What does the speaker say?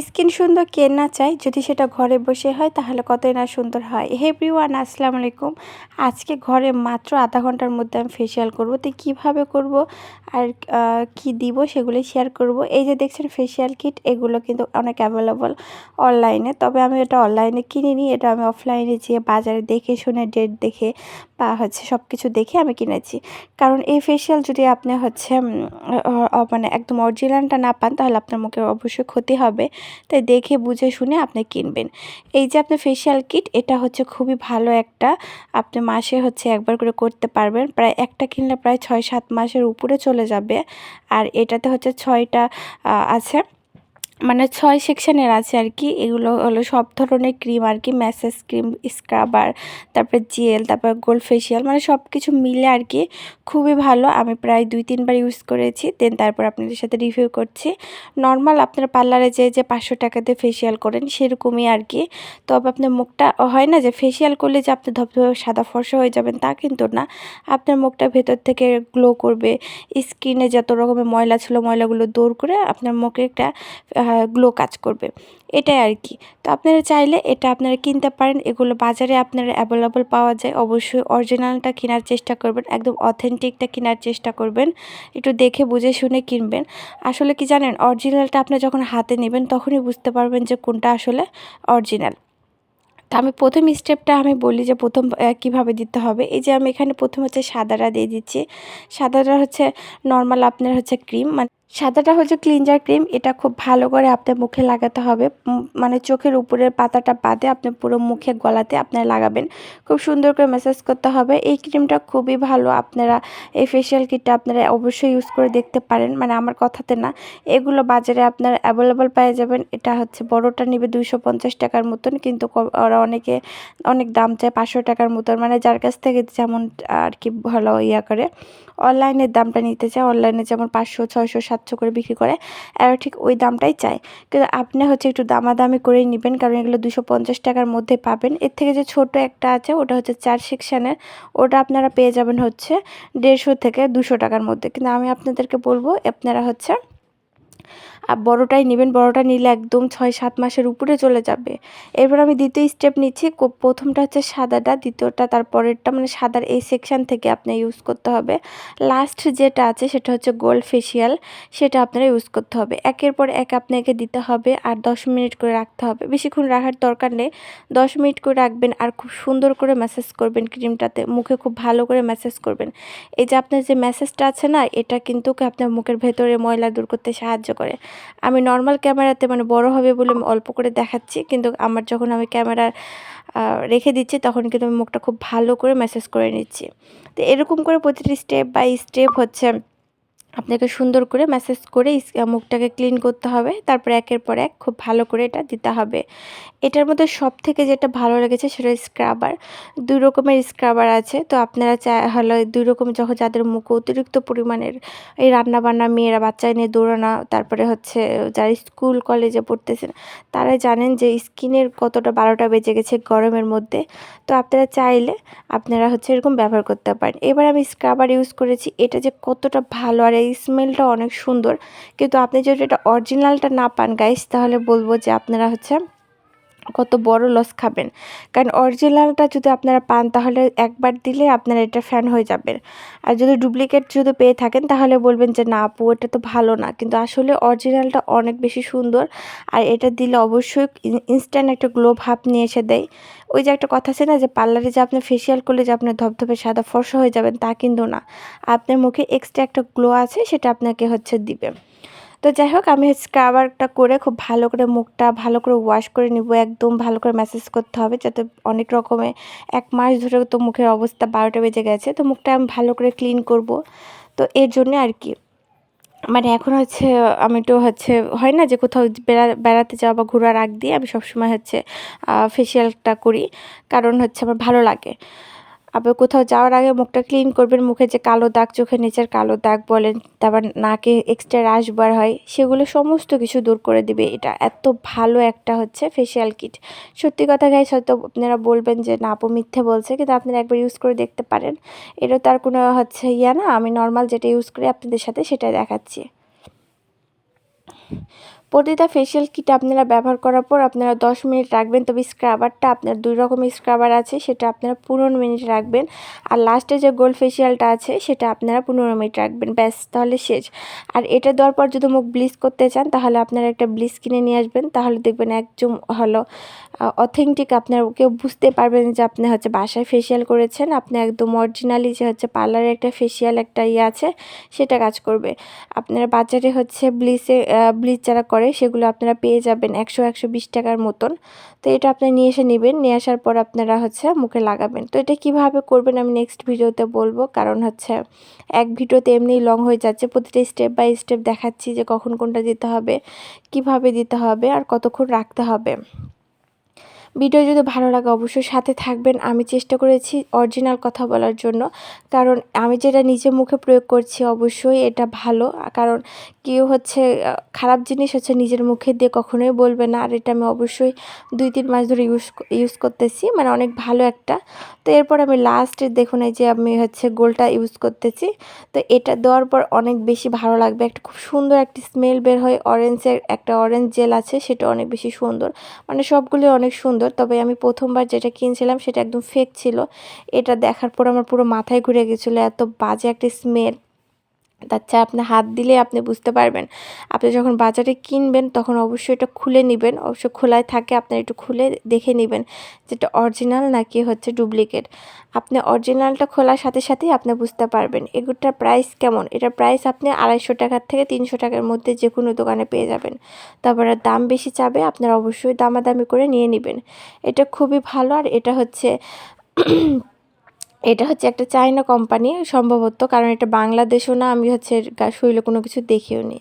Skin সুন্দর কে না চায় যদি সেটা ঘরে বসে হয়, তাহলে কতই না সুন্দর হয়? হে প্রিওয়ান আসসালামু আলাইকুম। আজকে ঘরে মাত্র আধা ঘণ্টার মধ্যে আমি ফেসিয়াল করব। তো কীভাবে করব আর কি দিব সেগুলো শেয়ার করব? এই যে দেখছেন ফেসিয়াল কিট এগুলো কিন্তু অনেক অ্যাভেলেবল অনলাইনে তবে আমি এটা অনলাইনে কিনিনি, এটা আমি অফলাইনে যেয়ে বাজারে দেখে শুনে ডেট দেখে বা হচ্ছে সব কিছু দেখে আমি কিনেছি। কারণ এই ফেসিয়াল যদি আপনি হচ্ছে মানে একদম অরিজিনালটা না পান, তাহলে আপনার মুখে অবশ্যই ক্ষতি হবে। তাই দেখে, বুঝে, শুনে আপনি কিনবেন। এই যে আপনার ফেসিয়াল কিট এটা হচ্ছে খুবই ভালো একটা। আপনি মাসে হচ্ছে একবার করে করতে পারবেন। প্রায় একটা কিনলে প্রায় ছয় সাত মাসের উপরে চলে যাবে। আর এটাতে হচ্ছে ছয়টা আছে। মানে ছয় সেকশনের আছে আর কি। এগুলো হলো সব ধরনের ক্রিম আর কি ম্যাসেজ ক্রিম স্ক্রাবার তারপরে জেল তারপর গোল্ড ফেশিয়াল মানে সব কিছু মিলে আর কি খুবই ভালো। আমি প্রায় দুই, তিনবার ইউজ করেছি। দেন তারপর আপনাদের সাথে রিভিউ করছি। নর্মাল আপনার পার্লারে যে যে পাঁচশো টাকাতে ফেসিয়াল করেন, সেরকমই আর কি। তবে আপনার মুখটা হয় না যে ফেসিয়াল করলে যে আপনি ধপধপে সাদা ফর্সা হয়ে যাবেন, তা কিন্তু না। আপনার মুখটা ভেতর থেকে গ্লো করবে। স্কিনে যত রকমের ময়লা ছিল, ময়লাগুলো দূর করে আপনার মুখে একটা গ্লো কাজ করবে। এটাই আর কি তো আপনারা চাইলে এটা আপনারা কিনতে পারেন। এগুলো বাজারে আপনারা অ্যাভেলেবল পাওয়া যায়। অবশ্যই অরিজিনালটা কেনার চেষ্টা করবেন। একদম অথেন্টিকটা কেনার চেষ্টা করবেন। একটু দেখে বুঝে শুনে কিনবেন। আসলে কি জানেন? অরিজিনালটা আপনি যখন হাতে নেবেন, তখনই বুঝতে পারবেন যে কোনটা আসলে অরিজিনাল তো আমি প্রথম স্টেপটা আমি বলি যে প্রথম কীভাবে দিতে হবে। এই যে আমি এখানে প্রথম হচ্ছে সাদাটা দিয়ে দিচ্ছি। সাদাটা হচ্ছে নর্মাল আপনার হচ্ছে ক্রিম মানে সাদাটা হচ্ছে ক্লিনজার ক্রিম এটা খুব ভালো করে আপনার মুখে লাগাতে হবে। মানে চোখের উপরের পাতাটা বাদে আপনি পুরো মুখে গলাতে আপনার লাগাবেন। খুব সুন্দর করে ম্যাসাজ করতে হবে। এই ক্রিমটা খুবই ভালো আপনারা এই ফেশিয়াল কিটটা আপনারা অবশ্যই ইউজ করে দেখতে পারেন। মানে আমার কথাতে না, এগুলো বাজারে আপনার অ্যাভেলেবল পেয়ে যাবেন। এটা হচ্ছে বড়টা নিবে দুইশো পঞ্চাশ টাকার মতন, কিন্তু ওরা অনেকে অনেক দাম চায় পাঁচশো টাকার মতন। মানে যার কাছ থেকে যেমন আর কি ভালো ইয়া করে অনলাইনের দামটা নিতে চায়। অনলাইনে যেমন পাঁচশো, ছয়শো সাতশো করে বিক্রি করে, এরা ঠিক ওই দামটাই চায়। কিন্তু আপনি হচ্ছে একটু দামাদামি করেই নেবেন, কারণ এগুলো দুশো পঞ্চাশ টাকার মধ্যে পাবেন। এর থেকে যে ছোট একটা আছে, ওটা হচ্ছে চার সেকশানের, ওটা আপনারা পেয়ে যাবেন হচ্ছে দেড়শো থেকে দুশো টাকার মধ্যে। কিন্তু আমি আপনাদেরকে বলব, আপনারা হচ্ছে আর বড়টাই নেবেন, বড়টা নিলে একদম ছয় সাত মাসের উপরে চলে যাবে। এরপর আমি দ্বিতীয় স্টেপ নিচ্ছি প্রথমটা হচ্ছে সাদাটা, দ্বিতীয়টা তারপরেরটা মানে সাদার এই সেকশান থেকে আপনার ইউজ করতে হবে। লাস্ট যেটা আছে সেটা হচ্ছে গোল্ড ফেসিয়াল সেটা আপনারা ইউজ করতে হবে। একের পর এক আপনাকে দিতে হবে আর দশ মিনিট করে রাখতে হবে। বেশিক্ষণ রাখার দরকার নেই। দশ মিনিট করে রাখবেন আর খুব সুন্দর করে ম্যাসেজ করবেন ক্রিমটাতে মুখে খুব ভালো করে ম্যাসেজ করবেন। এই যে আপনার যে ম্যাসেজটা আছে না, এটা কিন্তু আপনার মুখের ভেতরে ময়লা দূর করতে সাহায্য করে। আমি নর্মাল ক্যামেরাতে মানে বড় হবে বলে অল্প করে দেখাচ্ছি, কিন্তু আমার যখন আমি ক্যামেরা রেখে দিচ্ছি তখন কিন্তু আমি মুখটা খুব ভালো করে মেসেজ করে নিচ্ছি। তো এরকম করে প্রতিটি স্টেপ বাই স্টেপ হচ্ছে আপনাকে সুন্দর করে ম্যাসেজ করে মুখটাকে ক্লিন করতে হবে। তারপর একের পর এক খুব ভালো করে এটা দিতে হবে। এটার মধ্যে সব থেকে যেটা ভালো লেগেছে সেটা স্ক্রাবার দুই রকমের স্ক্রাবার আছে। তো আপনারা চা, হলো দুই রকম যখন যাদের মুখ অতিরিক্ত পরিমাণের, এই রান্নাবান্না মেয়েরা, বাচ্চা নিয়ে দৌড়ানো, তারপরে হচ্ছে যারা স্কুল কলেজে পড়তেছেন তারা জানেন যে স্কিনের কতটা বারোটা বেজে গেছে গরমের মধ্যে। তো আপনারা চাইলে আপনারা হচ্ছে এরকম ব্যবহার করতে পারেন। এবার আমি স্ক্রাবার ইউজ করেছি। এটা যে কতটা ভালো আর এই স্মেলটা অনেক সুন্দর। কিন্তু আপনি যদি এটা অরিজিনালটা না পান গাইস তাহলে বলব যে আপনারা হচ্ছে কত বড় লস খাবেন। কারণ অরিজিনালটা যদি আপনারা পান, তাহলে একবার দিলে আপনারা এটা ফ্যান হয়ে যাবেন আর যদি ডুপ্লিকেট যদি পেয়ে থাকেন, তাহলে বলবেন যে, না আপু, এটা তো ভালো না। কিন্তু আসলে অরিজিনালটা অনেক বেশি সুন্দর। আর এটা দিলে অবশ্যই ইনস্ট্যান্ট একটা গ্লো ভাব নিয়ে এসে দেয়। ওই যে একটা কথা আছে না, যে পার্লারে যে আপনি ফেসিয়াল করলে যে আপনার ধপধপে সাদা ফর্সা হয়ে যাবেন, তা কিন্তু না। আপনার মুখে এক্সট্রা একটা গ্লো আছে, সেটা আপনাকে হচ্ছে দিবে। তো যাই হোক, আমি স্ক্রাবারটা করে খুব ভালো করে মুখটা ভালো করে ওয়াশ করে নিব। একদম ভালো করে ম্যাসেজ করতে হবে যাতে অনেক রকমের এক মাস ধরে তো মুখের অবস্থা বারোটা বেজে গেছে। তো মুখটা আমি ভালো করে ক্লিন করব। তো এর জন্য আর কি। মানে এখন হচ্ছে, আমি তো হচ্ছে, হয় না যে কোথাও বেড়া, বেড়াতে যাওয়া বা ঘোরার আগ দিয়ে আমি সবসময় হচ্ছে ফেসিয়ালটা করি। কারণ হচ্ছে আমার ভালো লাগে। আবার কোথাও যাওয়ার আগে মুখটা ক্লিন করবেন, মুখে যে কালো দাগ চোখের নিচের কালো দাগ বলেন, তারপর নাকে এক্সট্রা রাশ বার হয়, সেগুলো সমস্ত কিছু দূর করে দিবে। এটা এত ভালো একটা হচ্ছে ফেসিয়াল কিট সত্যি কথা গাইস হয়তো আপনারা বলবেন যে, না আপু, মিথ্যে বলছে। কিন্তু আপনারা একবার ইউজ করে দেখতে পারেন। এটা তার কোনো হচ্ছে ইয়া না, আমি নর্মাল যেটা ইউজ করি আপনাদের সাথে সেটা দেখাচ্ছি। প্রতিটা ফেসিয়াল কিট আপনারা ব্যবহার করার পর আপনারা দশ মিনিট রাখবেন। তবে স্ক্রাবারটা আপনার দুই রকমের স্ক্রাবার আছে, সেটা আপনারা পনেরো মিনিট রাখবেন। আর লাস্টে যে গোল্ড ফেসিয়ালটা আছে, সেটা আপনারা পনেরো মিনিট রাখবেন। ব্যাস, তাহলে শেষ। আর এটা দেওয়ার পর যদি মুখ ব্লিচ করতে চান, তাহলে আপনারা একটা ব্লিচ কিনে নিয়ে আসবেন। তাহলে দেখবেন একদম হলো অথেন্টিক আপনার কেউ বুঝতে পারবেন যে আপনি হচ্ছে বাসায় ফেসিয়াল করেছেন। আপনি একদম অরিজিনালি যে হচ্ছে পার্লারে একটা ফেসিয়াল একটা ইয়ে আছে, সেটা কাজ করবে। আপনারা বাজারে হচ্ছে ব্লিচে ব্লিচ যারা করে সেগুলো আপনারা পেয়ে যাবেন একশো একশো বিশ টাকার মতন। তো এটা আপনি নিয়ে এসে নেবেন, নিয়ে আসার পর আপনারা হচ্ছে মুখে লাগাবেন। তো এটা কীভাবে করবেন আমি নেক্সট ভিডিওতে বলব। কারণ হচ্ছে এক ভিডিওতে এমনি লং হয়ে যাচ্ছে। প্রতিটা স্টেপ বাই স্টেপ দেখাচ্ছি যে কখন কোনটা দিতে হবে, কীভাবে দিতে হবে আর কতক্ষণ রাখতে হবে। ভিডিও যদি ভালো লাগে অবশ্যই সাথে থাকবেন। আমি চেষ্টা করেছি অরিজিনাল কথা বলার জন্য। কারণ আমি যেটা নিজে মুখে প্রয়োগ করছি অবশ্যই এটা ভালো। কারণ কেউ হচ্ছে খারাপ জিনিস হচ্ছে নিজের মুখে দিয়ে কখনোই বলবে না। আর এটা আমি অবশ্যই দুই তিন মাস ধরে ইউজ ইউজ করতেছি মানে অনেক ভালো একটা। তো এরপর আমি লাস্টে দেখুন এই যে আমি হচ্ছে গোলটা ইউজ করতেছি। তো এটা দেওয়ার পর অনেক বেশি ভালো লাগবে। একটা খুব সুন্দর একটি স্মেল বের হয়। অরেঞ্জের একটা অরেঞ্জ জেল আছে, সেটা অনেক বেশি সুন্দর। মানে সবগুলি অনেক সুন্দর। তবে আমি প্রথমবার যেটা কিনছিলাম, সেটা একদম ফেক ছিল। এটা দেখার পর আমার পুরো মাথায় ঘুরে গেছিল, এত বাজে একটা স্মেল চেয়ে আপনি হাত দিলে আপনি বুঝতে পারবেন। আপনি যখন বাজারে কিনবেন, তখন অবশ্যই এটা খুলে নেবেন। অবশ্যই খোলায় থাকে আপনি একটু খুলে দেখে নেবেন যেটা অরিজিনাল নাকি হচ্ছে ডুপ্লিকেট আপনি অরিজিনালটা খোলার সাথে সাথেই আপনি বুঝতে পারবেন এগুলোটার প্রাইস কেমন। এটার প্রাইস আপনি আড়াইশো টাকার থেকে তিনশো টাকার মধ্যে যে কোনো দোকানে পেয়ে যাবেন। তারপরে দাম বেশি চাবে, আপনারা অবশ্যই দামাদামি করে নিয়ে নেবেন। এটা খুবই ভালো আর এটা হচ্ছে এটা হচ্ছে একটা চায়না কোম্পানি সম্ভবত, কারণ এটা বাংলাদেশও না, আমি হচ্ছে শৈল কোনো কিছু দেখিও নি।